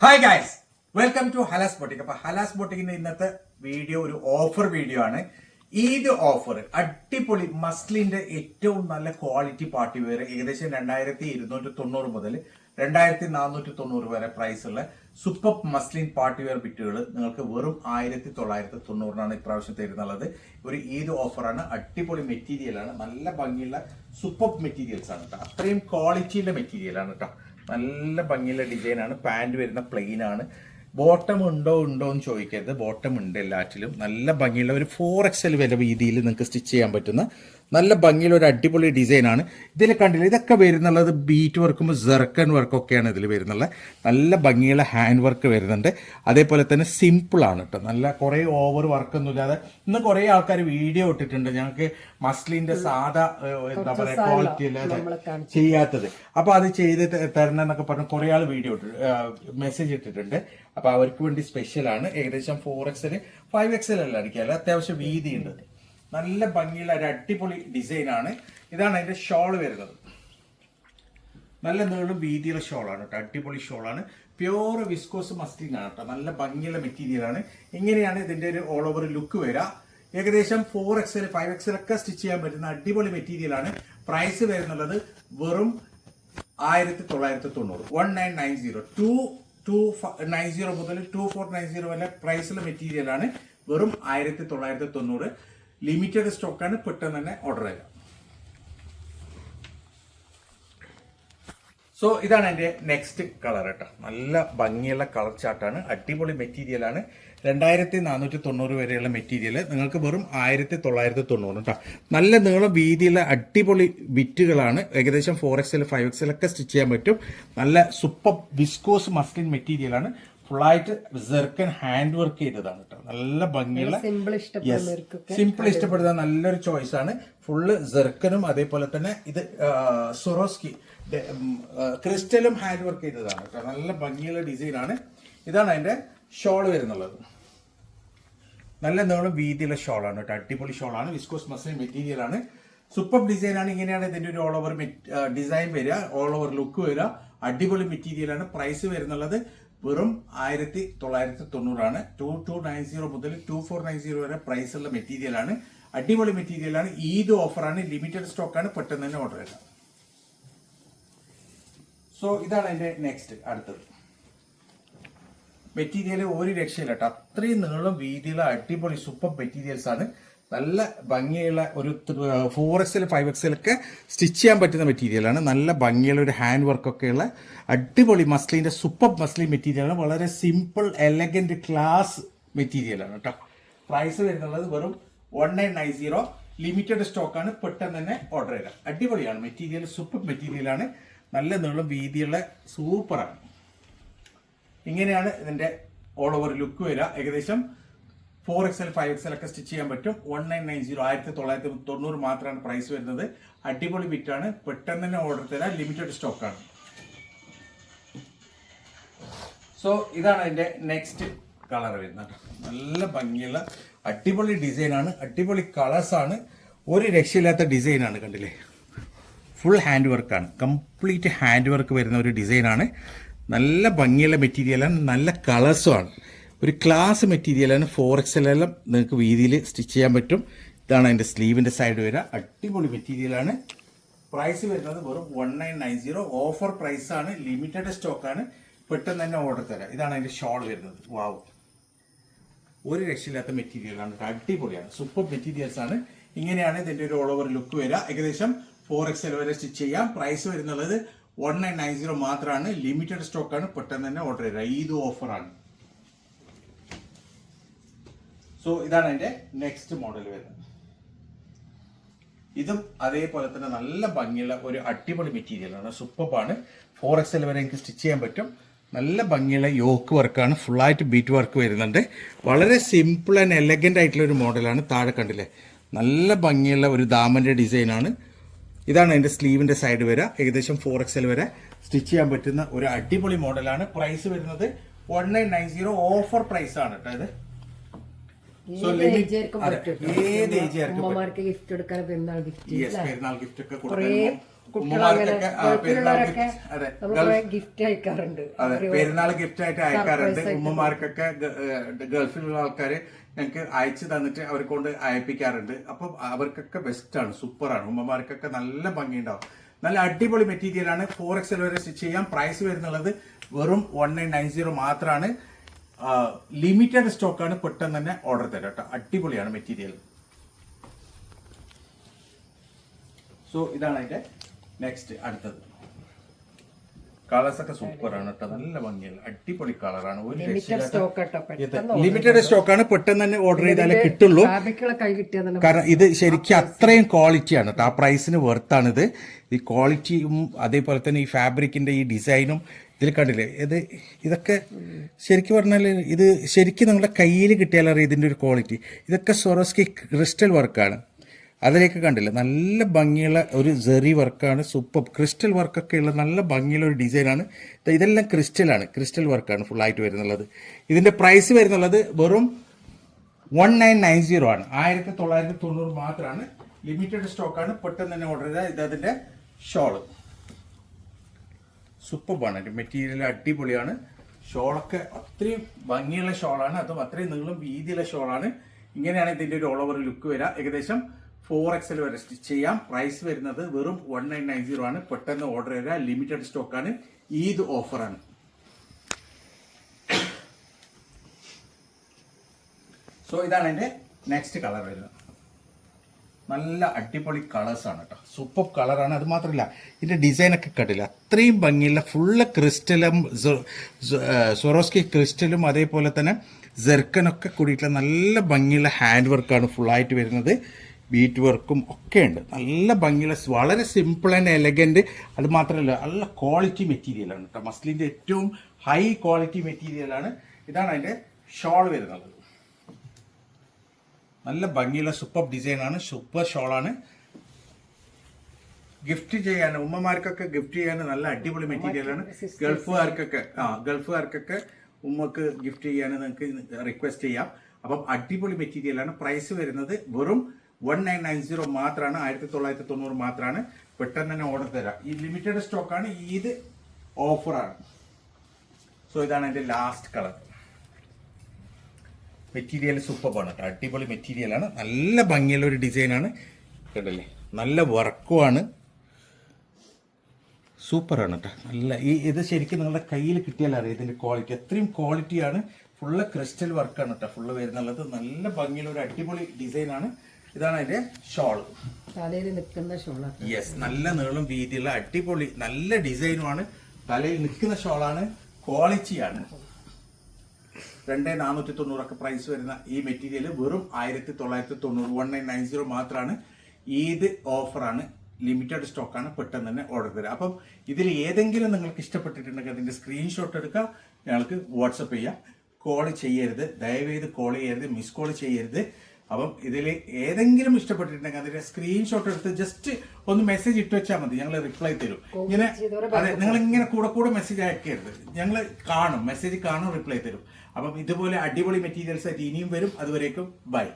Hi guys welcome to Halas boutique അപ്പൊ ഹലാസ് ബോട്ടിക്കിന്റെ ഇന്നത്തെ video ഒരു ഓഫർ വീഡിയോ ആണ്. ഈദ് ഓഫർ അടിപൊളി മസ്ലിന്റെ ഏറ്റവും നല്ല ക്വാളിറ്റി പാർട്ടി വെയർ ഏകദേശം രണ്ടായിരത്തി ഇരുന്നൂറ്റി തൊണ്ണൂറ് മുതൽ രണ്ടായിരത്തി നാനൂറ്റി തൊണ്ണൂറ് വരെ പ്രൈസ് ഉള്ള സൂപ്പർ മസ്ലിൻ പാർട്ടി വെയർ ബിറ്റുകൾ നിങ്ങൾക്ക് വെറും ആയിരത്തി തൊള്ളായിരത്തി തൊണ്ണൂറിനാണ് ഇപ്രാവശ്യം തരുന്നുള്ളത്. ഒരു ഈദ് ഓഫറാണ് അടിപൊളി മെറ്റീരിയലാണ് നല്ല ഭംഗിയുള്ള സൂപ്പർ മെറ്റീരിയൽസ് ആണ് കേട്ടോ അത്രയും ക്വാളിറ്റിയുള്ള മെറ്റീരിയലാണ് കേട്ടോ നല്ല ഭംഗിയുള്ള ഡിസൈനാണ് പാന്റ് വരുന്ന പ്ലെയിൻ ആണ്. ബോട്ടം ഉണ്ടോ ഉണ്ടോ എന്ന് ചോദിക്കരുത്. ബോട്ടം ഉണ്ട് എല്ലാറ്റിലും. നല്ല ഭംഗിയുള്ള ഒരു ഫോർ എക്സൽ വില രീതിയിൽ നിങ്ങൾക്ക് സ്റ്റിച്ച് ചെയ്യാൻ പറ്റുന്ന നല്ല ഭംഗിയുള്ള ഒരു അടിപൊളി ഡിസൈനാണ് ഇതിൽ കണ്ടില്ല ഇതൊക്കെ വരുന്നുള്ളത് ബീറ്റ് വർക്കും ജെർക്കൻ വർക്കൊക്കെയാണ് ഇതിൽ വരുന്നത് നല്ല ഭംഗിയുള്ള ഹാൻഡ് വർക്ക് വരുന്നുണ്ട്. അതേപോലെ തന്നെ സിമ്പിളാണ് കേട്ടോ നല്ല കുറേ ഓവർ വർക്കൊന്നും ഇല്ലാതെ. ഇന്ന് കുറേ ആൾക്കാർ വീഡിയോ ഇട്ടിട്ടുണ്ട്. ഞങ്ങൾക്ക് മസ്ലിന്റെ സാധാ എന്താ പറയുക ക്വാളിറ്റി അല്ലാതെ ചെയ്യാത്തത്. അപ്പോൾ അത് ചെയ്ത് തരണെന്നൊക്കെ തരണം എന്നൊക്കെ പറഞ്ഞ് കുറെ ആൾ വീഡിയോ ഇട്ടിട്ട് മെസ്സേജ് ഇട്ടിട്ടുണ്ട്. അപ്പൊ അവർക്ക് വേണ്ടി സ്പെഷ്യൽ ആണ്. ഏകദേശം ഫോർ എക്സൽ ഫൈവ് എക്സൽ അല്ല അടിക്കാല്ല അത്യാവശ്യം വീതി ഉണ്ട് നല്ല ഭംഗിയുള്ള ഒരു അടിപൊളി ഡിസൈൻ ആണ്. ഇതാണ് അതിന്റെ ഷോൾ വരുന്നത്. നല്ല നീളും വീതിയുള്ള ഷോളാണ് കേട്ടോ. അടിപൊളി ഷോളാണ് പ്യുവർ വിസ്കോസ് മസ്റ്റിങ് ആണ് കേട്ടോ. നല്ല ഭംഗിയുള്ള മെറ്റീരിയലാണ് ഇങ്ങനെയാണ് ഇതിന്റെ ഒരു ഓൾ ഓവർ ലുക്ക് വരിക. ഏകദേശം ഫോർ എക്സൽ ഫൈവ് എക്സൽ ഒക്കെ സ്റ്റിച്ച് ചെയ്യാൻ പറ്റുന്ന അടിപൊളി മെറ്റീരിയലാണ് പ്രൈസ് വരുന്നുള്ളത് വെറും ആയിരത്തി തൊള്ളായിരത്തി തൊണ്ണൂറ് one nine nine zero two two nine zero മുതൽ ടു ഫോർ നയൻ സീറോ വരെ പ്രൈസിലെ മെറ്റീരിയൽ ആണ്. വെറും ആയിരത്തി തൊള്ളായിരത്തി തൊണ്ണൂറ് ലിമിറ്റഡ് സ്റ്റോക്കാണ് പെട്ടെന്ന് തന്നെ ഓർഡർ ചെയ്യുക സോ ഇതാണ് എന്റെ നെക്സ്റ്റ് കളർ കേട്ടോ. നല്ല ഭംഗിയുള്ള കളർ ചാർട്ടാണ് അടിപൊളി മെറ്റീരിയൽ ആണ്. രണ്ടായിരത്തി നാനൂറ്റി തൊണ്ണൂറ് വരെയുള്ള മെറ്റീരിയൽ നിങ്ങൾക്ക് വെറും ആയിരത്തി തൊള്ളായിരത്തി തൊണ്ണൂറ് കേട്ടോ നല്ല നീളം വീതിയുള്ള അടിപൊളി വിറ്റുകളാണ് ഏകദേശം ഫോർ എക്സൽ ഫൈവ് എക്സൽ ഒക്കെ സ്റ്റിച്ച് ചെയ്യാൻ പറ്റും. നല്ല സൂപ്പർ വിസ്കോസ് മസ്ലിൻ മെറ്റീരിയലാണ് ഫുള്ളായിട്ട് സെർക്കൻ ഹാൻഡ് വർക്ക് ചെയ്തതാണ് കേട്ടോ നല്ല ഭംഗിയുള്ള സിമ്പിൾ ഇഷ്ടപ്പെടുന്ന നല്ലൊരു ചോയ്സ് ആണ്. ഫുള്ള് ജെർക്കനും അതേപോലെ തന്നെ ഇത് സൊറോസ്കി ക്രിസ്റ്റലും ഹാൻഡ് വർക്ക് ചെയ്തതാണ് കേട്ടോ നല്ല ഭംഗിയുള്ള ഡിസൈനാണ് ആണ്. ഇതാണ് അതിന്റെ ഷോൾ വരുന്നുള്ളത്. നല്ല നീളം വീതിയുള്ള ഷോളാണ് കേട്ടോ. അടിപൊളി ഷോളാണ്. വിസ്കോസ് മെറ്റീരിയൽ ആണ്. സൂപ്പർ ഡിസൈൻ ആണ്. ഇങ്ങനെയാണ് ഇതിന്റെ ഒരു ഓൾ ഓവർ ഡിസൈൻ വരിക. ഓൾ ഓവർ ലുക്ക് വരിക. അടിപൊളി മെറ്റീരിയലാണ് പ്രൈസ് വരുന്നുള്ളത് വെറും ആയിരത്തി തൊള്ളായിരത്തി തൊണ്ണൂറാണ് ടു ടു നയൻ സീറോ മുതൽ ടു ഫോർ നയൻ സീറോ വരെ പ്രൈസ് ഉള്ള മെറ്റീരിയൽ ആണ്. അടിപൊളി മെറ്റീരിയലാണ് ഈദ് ഓഫറാണ് ലിമിറ്റഡ് സ്റ്റോക്ക് ആണ്. പെട്ടെന്ന് തന്നെ ഓർഡർ ചെയ്യാം. സോ ഇതാണ് എന്റെ നെക്സ്റ്റ് അടുത്തത്. മെറ്റീരിയൽ ഒരു രക്ഷയില്ല കേട്ടോ. അത്രയും നീളം വീതിയുള്ള അടിപൊളി സൂപ്പർ മെറ്റീരിയൽസ് ആണ്. നല്ല ഭംഗിയുള്ള ഒരു ഫോർ എക്സൽ ഫൈവ് ഒക്കെ സ്റ്റിച്ച് ചെയ്യാൻ പറ്റുന്ന മെറ്റീരിയലാണ് നല്ല ഭംഗിയുള്ള ഒരു ഹാൻഡ് വർക്കൊക്കെയുള്ള അടിപൊളി മസ്ലിന്റെ സൂപ്പർ മസ്ലി മെറ്റീരിയലാണ് വളരെ സിമ്പിൾ എലഗന്റ് ക്ലാസ് മെറ്റീരിയലാണ് കേട്ടോ. പ്രൈസ് വരുന്നുള്ളത് വെറും one nine nine zero limited സ്റ്റോക്കാണ് പെട്ടെന്ന് തന്നെ ഓർഡർ ചെയ്യുക അടിപൊളിയാണ്. മെറ്റീരിയൽ സൂപ്പർ മെറ്റീരിയലാണ് നല്ല നീളം വീതിയുള്ള സൂപ്പറാണ് ഇങ്ങനെയാണ് ഇതിന്റെ ഓൾ ഓവർ ലുക്ക് വരിക. ഏകദേശം ഫോർ എക്സൽ ഫൈവ് എക്സൽ ഒക്കെ സ്റ്റിച്ച് ചെയ്യാൻ പറ്റും. വൺ നയൻ നയൻ സീറോ ആയിരത്തി തൊള്ളായിരത്തി തൊണ്ണൂറ് മാത്രമാണ് പ്രൈസ് വരുന്നത്. അടിപൊളി ബിറ്റാണ് പെട്ടെന്ന് തന്നെ ഓർഡർ തരാം ലിമിറ്റഡ് സ്റ്റോക്കാണ് സോ ഇതാണ് അതിന്റെ നെക്സ്റ്റ് കളർ വരുന്നത്. നല്ല ഭംഗിയുള്ള അടിപൊളി ഡിസൈനാണ് അടിപൊളി കളേഴ്സാണ് ഒരു രക്ഷയില്ലാത്ത ഡിസൈനാണ് കണ്ടില്ലേ? ഫുൾ ഹാൻഡ് വർക്കാണ് കംപ്ലീറ്റ് ഹാൻഡ് വർക്ക് വരുന്ന ഒരു ഡിസൈനാണ് നല്ല ഭംഗിയുള്ള മെറ്റീരിയലാണ് നല്ല കളേഴ്സുമാണ് ഒരു ക്ലാസ് മെറ്റീരിയലാണ് ഫോർ എക്സലെല്ലാം നിങ്ങൾക്ക് വീതിയിൽ സ്റ്റിച്ച് ചെയ്യാൻ പറ്റും. ഇതാണ് അതിന്റെ സ്ലീവിന്റെ സൈഡ് വരിക അടിപൊളി മെറ്റീരിയലാണ് പ്രൈസ് വരുന്നത് വെറും one nine nine zero offer പ്രൈസാണ് ലിമിറ്റഡ് സ്റ്റോക്കാണ് പെട്ടെന്ന് തന്നെ ഓർഡർ തരാം. ഇതാണ് അതിന്റെ ഷോൾ വരുന്നത്. വാവ് ഒരു രക്ഷയില്ലാത്ത മെറ്റീരിയലാണ് അടിപൊളിയാണ്. സൂപ്പർ മെറ്റീരിയൽസ് ആണ്. ഇങ്ങനെയാണ് ഇതിന്റെ ഒരു ഓൾ ഓവർ ലുക്ക് വരിക. ഏകദേശം ഫോർ എക്സ് വരെ സ്റ്റിച്ച് ചെയ്യാം. പ്രൈസ് വരുന്നുള്ളത് വൺ നയൻ നയൻ സീറോ മാത്രമാണ് ലിമിറ്റഡ് സ്റ്റോക്ക് ആണ് പെട്ടെന്ന് തന്നെ ഓർഡർ ചെയ്യുക ഇത് ഓഫറാണ് സോ ഇതാണ് അതിന്റെ നെക്സ്റ്റ് മോഡൽ വരുന്നത്. ഇതും അതേപോലെ തന്നെ നല്ല ഭംഗിയുള്ള ഒരു അടിപൊളി മെറ്റീരിയലാണ് സൂപ്പറാണ് ഫോർ എക്സ് എൽ വരെ എനിക്ക് സ്റ്റിച്ച് ചെയ്യാൻ പറ്റും. നല്ല ഭംഗിയുള്ള യോക്ക് വർക്കാണ് ഫുള്ളായിട്ട് ബീറ്റ് വർക്ക് വരുന്നുണ്ട്. വളരെ സിമ്പിൾ ആൻഡ് എലഗന്റ് ആയിട്ടുള്ള ഒരു മോഡലാണ് താഴെ കണ്ടില്ലേ? നല്ല ഭംഗിയുള്ള ഒരു ദാമന്റെ ഡിസൈനാണ് ഇതാണ് അതിന്റെ സ്ലീവിന്റെ സൈഡ് വരെ. ഏകദേശം ഫോർ എക്സ് വരെ സ്റ്റിച്ച് ചെയ്യാൻ പറ്റുന്ന ഒരു അടിപൊളി മോഡലാണ്. പ്രൈസ് വരുന്നത് one nine nine zero offer price ആണ് കേട്ടോ ഇത്. ഗിഫ്റ്റ് എടുക്കാൻ പെരുന്നാൾ ഗിഫ്റ്റ് ഒക്കെ കൊടുക്കാൻ ഗിഫ്റ്റ് അയക്കാറുണ്ട്. അതെ പെരുന്നാൾ ഗിഫ്റ്റ് ആയിട്ട് അയക്കാറുണ്ട്. ഉമ്മമാർക്കൊക്കെ ഗൾഫിലുള്ള ആൾക്കാര് ഞങ്ങൾക്ക് അയച്ചു തന്നിട്ട് അവരെ കൊണ്ട് അയപ്പിക്കാറുണ്ട്. അപ്പം അവർക്കൊക്കെ ബെസ്റ്റ് ആണ് സൂപ്പറാണ് ഉമ്മമാർക്കൊക്കെ നല്ല ഭംഗിയുണ്ടാവും. നല്ല അടിപൊളി മെറ്റീരിയലാണ് ഫോർ എക്സൽ വരെ സ്റ്റിച്ച് ചെയ്യാം. പ്രൈസ് വരുന്നുള്ളത് വെറും വൺ നയൻ നയൻ സീറോ മാത്രമാണ് ലിമിറ്റഡ് സ്റ്റോക്കാണ് പെട്ടെന്ന് തന്നെ ഓർഡർ തരാം കേട്ടോ അടിപൊളിയാണ് മെറ്റീരിയൽ സോ ഇതാണ് അതിന്റെ നെക്സ്റ്റ് അടുത്തത്. കളേഴ്സ് ഒക്കെ സൂപ്പർ ആണ് കേട്ടോ. നല്ല ഭംഗിയാണ്. അടിപൊളി കളറാണ്. ഒരു ലിമിറ്റഡ് സ്റ്റോക്ക് പെട്ടെന്ന് ലിമിറ്റഡ് സ്റ്റോക്ക് ആണ്. പെട്ടെന്ന് തന്നെ ഓർഡർ ചെയ്താലേ കിട്ടുള്ളൂ. കാരണം ഇത് ശരിക്കും അത്രയും ക്വാളിറ്റിയാണ് കേട്ടോ. ആ പ്രൈസിന് വെർത്താണിത് ഈ ക്വാളിറ്റിയും അതേപോലെ തന്നെ ഈ ഫാബ്രിക്കിന്റെ ഈ ഡിസൈനും ഇതിൽ കണ്ടില്ലേ? ഇത് ഇതൊക്കെ ശരിക്കും പറഞ്ഞാൽ ഇത് ശരിക്കും നിങ്ങളുടെ കയ്യിൽ കിട്ടിയാലറിയാം ഇതിന്റെ ഒരു ക്വാളിറ്റി ഇതൊക്കെ സൊറോസ്കി ക്രിസ്റ്റൽ വർക്കാണ് അതിലേക്ക് കണ്ടില്ല? നല്ല ഭംഗിയുള്ള ഒരു ജെറി വർക്കാണ് സൂപ്പർ ക്രിസ്റ്റൽ വർക്കൊക്കെ ഉള്ള നല്ല ഭംഗിയുള്ള ഒരു ഡിസൈനാണ് ഇതെല്ലാം ക്രിസ്റ്റലാണ് ക്രിസ്റ്റൽ വർക്കാണ് ഫുള്ളായിട്ട് വരുന്നുള്ളത്. ഇതിന്റെ പ്രൈസ് വരുന്നുള്ളത് വെറും വൺ നയൻ നയൻ സീറോ ആണ്. ആയിരത്തി തൊള്ളായിരത്തി തൊണ്ണൂറ് മാത്രമാണ് ലിമിറ്റഡ് സ്റ്റോക്കാണ് പെട്ടെന്ന് തന്നെ ഓർഡർ ചെയ്താൽ ഇത് അതിന്റെ ഷോൾ സൂപ്പർബാണ് മെറ്റീരിയൽ അടിപൊളിയാണ്. ഷോളൊക്കെ അത്രയും ഭംഗിയുള്ള ഷോളാണ് അതും അത്രയും നീളം വീതിയുള്ള ഷോളാണ് ഇങ്ങനെയാണ് ഇതിന്റെ ഒരു ഓൾ ഓവർ ലുക്ക് വരിക. ഏകദേശം ഫോർ എക്സൽ വരെ സ്റ്റിച്ച് ചെയ്യാം. പ്രൈസ് വരുന്നത് വെറും വൺ നയൻ നയൻ സീറോ ആണ്. പെട്ടെന്ന് ഓർഡർ ചെയ്യുക ലിമിറ്റഡ് സ്റ്റോക്കാണ് ഈദ് ഓഫറാണ് സോ ഇതാണ് എന്റെ നെക്സ്റ്റ് കളർ വരുന്നത്. നല്ല അടിപൊളി കളേഴ്സ് ആണ് കേട്ടോ സൂപ്പർ കളറാണ് അത് മാത്രമല്ല ഇതിന്റെ ഡിസൈൻ ഒക്കെ കണ്ടില്ല? അത്രയും ഭംഗിയുള്ള ഫുള്ള് ക്രിസ്റ്റലും സൊറോസ്കി ക്രിസ്റ്റലും അതേപോലെ തന്നെ ജെർക്കനൊക്കെ കൂടിയിട്ടുള്ള നല്ല ഭംഗിയുള്ള ഹാൻഡ് വർക്കാണ് ഫുള്ളായിട്ട് വരുന്നത്. ബീറ്റ് വർക്കും ഒക്കെ ഉണ്ട് നല്ല ഭംഗിയുള്ള വളരെ സിമ്പിൾ ആൻഡ് എലഗന്റ് അത് മാത്രമല്ല നല്ല ക്വാളിറ്റി മെറ്റീരിയലാണ് കേട്ടോ മസ്ലിന്റെ ഏറ്റവും ഹൈ ക്വാളിറ്റി മെറ്റീരിയലാണ് ഇതാണ് അതിന്റെ ഷോൾ വരുന്നത്. നല്ല ഭംഗിയുള്ള സൂപ്പർ ഡിസൈനാണ് സൂപ്പർ ഷോളാണ് ഗിഫ്റ്റ് ചെയ്യാൻ ഉമ്മമാർക്കൊക്കെ ഗിഫ്റ്റ് ചെയ്യാൻ നല്ല അടിപൊളി മെറ്റീരിയലാണ് ഗൾഫുകാർക്കൊക്കെ ആ ഗൾഫുകാർക്കൊക്കെ ഉമ്മക്ക് ഗിഫ്റ്റ് ചെയ്യാൻ നിങ്ങൾക്ക് റിക്വസ്റ്റ് ചെയ്യാം. അപ്പം അടിപൊളി മെറ്റീരിയലാണ് പ്രൈസ് വരുന്നത് വെറും വൺ നയൻ നയൻ സീറോ മാത്രമാണ് ആയിരത്തി തൊള്ളായിരത്തി തൊണ്ണൂറ് മാത്രമാണ് പെട്ടെന്ന് തന്നെ ഓർഡർ തരാം. ഈ ലിമിറ്റഡ് സ്റ്റോക്കാണ് ഇത് ഓഫറാണ് സോ ഇതാണ് എന്റെ ലാസ്റ്റ് കളർ മെറ്റീരിയൽ സൂപ്പറാണ് കേട്ടോ. അടിപൊളി മെറ്റീരിയലാണ് നല്ല ഭംഗിയുള്ള ഒരു ഡിസൈനാണ് കേട്ടല്ലേ നല്ല വർക്കുമാണ് സൂപ്പറാണ് കേട്ടോ. നല്ല ഈ ഇത് ശരിക്കും നിങ്ങളുടെ കയ്യിൽ കിട്ടിയാൽ അറിയാം. ഇതിന്റെ ക്വാളിറ്റി അത്രയും ക്വാളിറ്റിയാണ് ഫുള്ള് ക്രിസ്റ്റൽ വർക്കാണ് കേട്ടോ. ഫുള്ള് വരുന്നുള്ളത്. നല്ല ഭംഗിയുള്ള ഒരു അടിപൊളി ഡിസൈനാണ് ഇതാണ് അതിന്റെ ഷോൾ. തലയിൽ നിൽക്കുന്ന ഷോളാണ് യെസ് നല്ല നീളം വീതിയുള്ള അടിപൊളി നല്ല ഡിസൈനുമാണ്. തലയിൽ നിൽക്കുന്ന ഷോളാണ് ക്വാളിറ്റിയാണ്. രണ്ട് നാനൂറ്റി തൊണ്ണൂറൊക്കെ പ്രൈസ് വരുന്ന ഈ മെറ്റീരിയൽ വെറും ആയിരത്തി തൊള്ളായിരത്തി തൊണ്ണൂറ് വൺ നയൻ നയൻ സീറോ മാത്രമാണ് ഈദ് ഓഫറാണ് ലിമിറ്റഡ് സ്റ്റോക്കാണ് പെട്ടെന്ന് തന്നെ ഓർഡർ തരാം. അപ്പം ഇതിൽ ഏതെങ്കിലും നിങ്ങൾക്ക് ഇഷ്ടപ്പെട്ടിട്ടുണ്ടെങ്കിൽ അതിന്റെ സ്ക്രീൻഷോട്ട് എടുക്കുക ഞങ്ങൾക്ക് വാട്സപ്പ് ചെയ്യാം. കോൾ ചെയ്യരുത് ദയവേത് കോൾ ചെയ്യരുത് മിസ് കോൾ ചെയ്യരുത്. അപ്പം ഇതിൽ ഏതെങ്കിലും ഇഷ്ടപ്പെട്ടിട്ടുണ്ടെങ്കിൽ അതിന്റെ സ്ക്രീൻഷോട്ട് എടുത്ത് ജസ്റ്റ് ഒന്ന് മെസ്സേജ് ഇട്ട് വെച്ചാൽ മതി. ഞങ്ങൾ റിപ്ലൈ തരും. ഇങ്ങനെ അതെ നിങ്ങൾ ഇങ്ങനെ കൂടെ കൂടെ മെസ്സേജ് അയക്കരുത്. ഞങ്ങൾ കാണും. മെസ്സേജ് കാണും റിപ്ലൈ തരും. അപ്പം ഇതുപോലെ അടിപൊളി മെറ്റീരിയൽസ് ആയിട്ട് ഇനിയും വരും. അതുവരേക്കും ബൈ